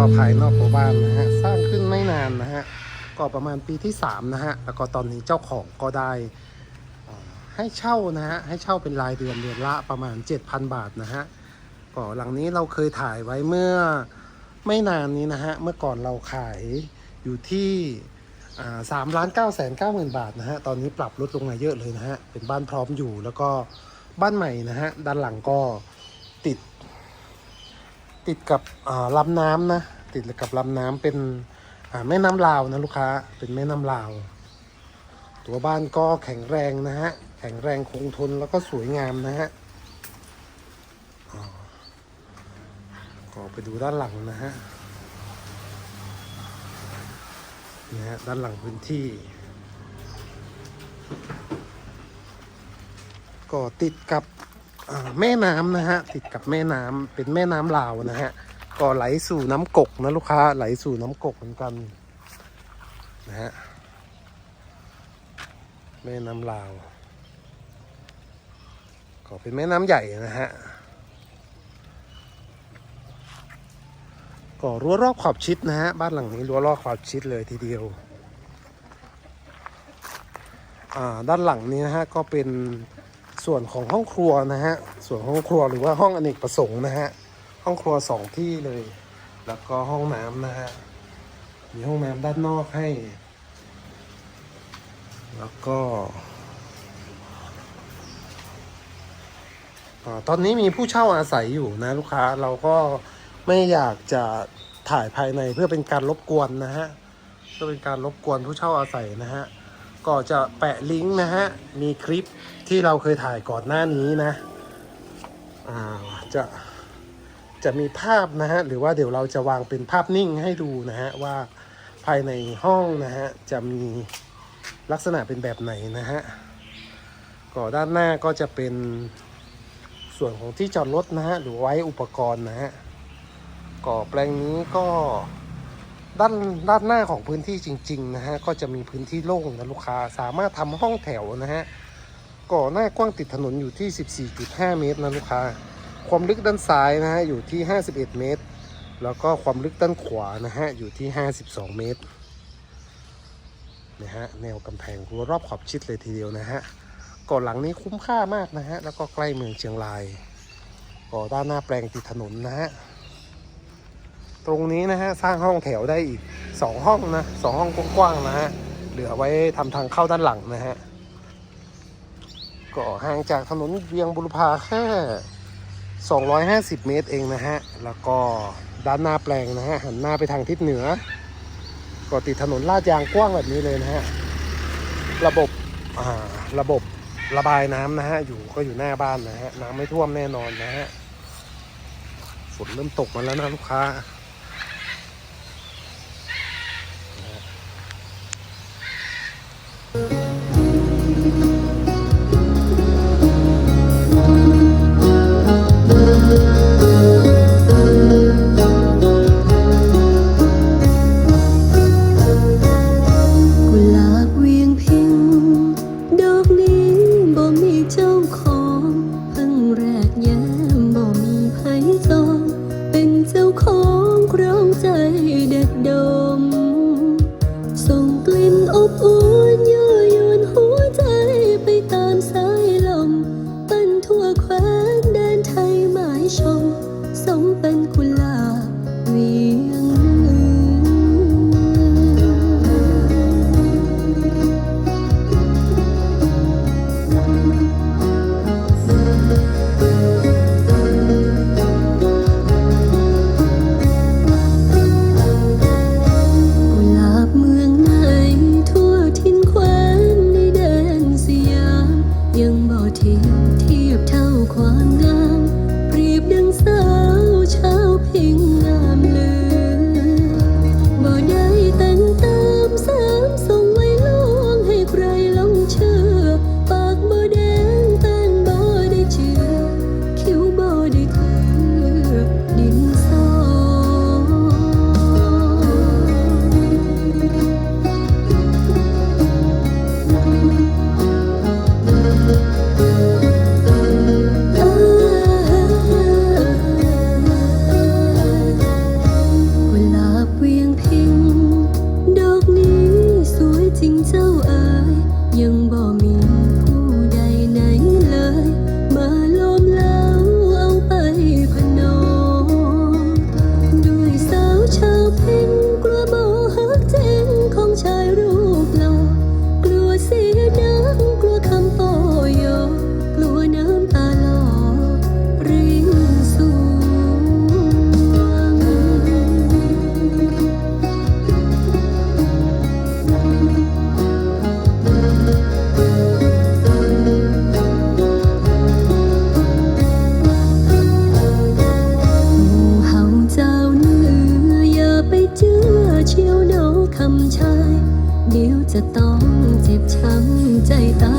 ก็ภายนอกตัวบ้านนะฮะสร้างขึ้นไม่นานนะฮะก็ประมาณปีที่3นะฮะแล้วก็ตอนนี้เจ้าของก็ได้ให้เช่านะฮะให้เช่าเป็นรายเดือนเดือนละประมาณ 7,000 บาทนะฮะก็หลังนี้เราเคยถ่ายไว้เมื่อไม่นานนี้นะฮะเมื่อก่อนเราขายอยู่ที่สามล้านเก้าแสนเก้าหมื่นบาทนะฮะตอนนี้ปรับลดลงมาเยอะเลยนะฮะเป็นบ้านพร้อมอยู่แล้วก็บ้านใหม่นะฮะด้านหลังก็ติด ติดกับอ่าลำน้ำนะ ติดกับลำน้ำเป็นแม่น้ำลาวนะลูกค้าเป็นแม่น้ำลาว ตัวบ้านก็แข็งแรงนะฮะแข็งแรงคงทนแล้วก็สวยงามนะฮะอ่าก็ไปดูด้านหลังนะฮะนี่ฮะด้านหลังพื้นที่ ก็ติดกับ แม่น้ำนะฮะติดกับแม่น้ำเป็นแม่น้ำลาวนะฮะก็ไหลสู่น้ำกกนะลูกค้าไหลสู่น้ำกกเหมือนกันนะฮะแม่น้ำลาวก็เป็นแม่น้ำใหญ่นะฮะก็รั้วรอบขอบชิดนะฮะบ้านหลังนี้รั้วรอบขอบชิดเลยทีเดียวด้านหลังนี้นะฮะก็เป็น ส่วนของห้องครัวนะฮะ ส่วนห้องครัวหรือว่าห้องอเนกประสงค์นะฮะ ห้องครัวสองที่เลย แล้วก็ห้องน้ำนะฮะ มีห้องน้ำด้านนอกให้ แล้วก็ตอนนี้มีผู้เช่าอาศัยอยู่นะลูกค้าเราก็ไม่อยากจะถ่ายภายในเพื่อเป็นการรบกวนนะฮะเพื่อเป็นการรบกวนผู้เช่าอาศัยนะฮะ ก็จะแปะลิงก์นะฮะ มีคลิปที่เราเคยถ่ายก่อนหน้านี้นะอ่าจะจะมีภาพนะฮะ หรือว่าเดี๋ยวเราจะวางเป็นภาพนิ่งให้ดูนะฮะ ว่าภายในห้องนะฮะ จะมีลักษณะเป็นแบบไหนนะฮะก็ด้านหน้าก็จะเป็นส่วนของที่จอดรถนะฮะ หรือไว้อุปกรณ์นะฮะก็แปลงนี้ก็ ด้านด้านหน้าของพื้นที่จริง ๆ นะฮะ ก็จะมีพื้นที่โล่งนะลูกค้าสามารถทำห้องแถวนะฮะก่อหน้ากว้างติดถนนอยู่ที่ 14.5 เมตรนะลูกค้า ความลึกด้านซ้ายนะฮะอยู่ที่ 51 เมตร แล้วก็ความลึกด้านขวานะฮะอยู่ที่ 52 เมตรนะฮะแนวกำแพงรั้วรอบขอบชิดเลยทีเดียวนะฮะก่อหลังนี้คุ้มค่ามากนะฮะแล้วก็ใกล้เมืองเชียงรายก่อด้านหน้าแปลงติดถนนนะฮะ ตรงนี้นะฮะสร้างห้องแถวได้อีก2ห้องนะสองห้องกว้างๆนะฮะเหลือไว้ทำทางเข้าด้านหลังนะฮะก็ห่างจากถนนเวียงบุรพาแค่ 250 เมตรเองนะฮะแล้วก็ด้านหน้าแปลงนะฮะหันหน้าไปทางทิศเหนือ ก็ติดถนนลาดยางกว้างแบบนี้เลยนะฮะระบบอ่าระบบระบายน้ำนะฮะอยู่ก็อยู่หน้าบ้านนะฮะน้ำไม่ท่วมแน่นอนนะฮะฝนเริ่มตกมาแล้วนะลูกค้า จะต้องเจ็บช้ำใจตา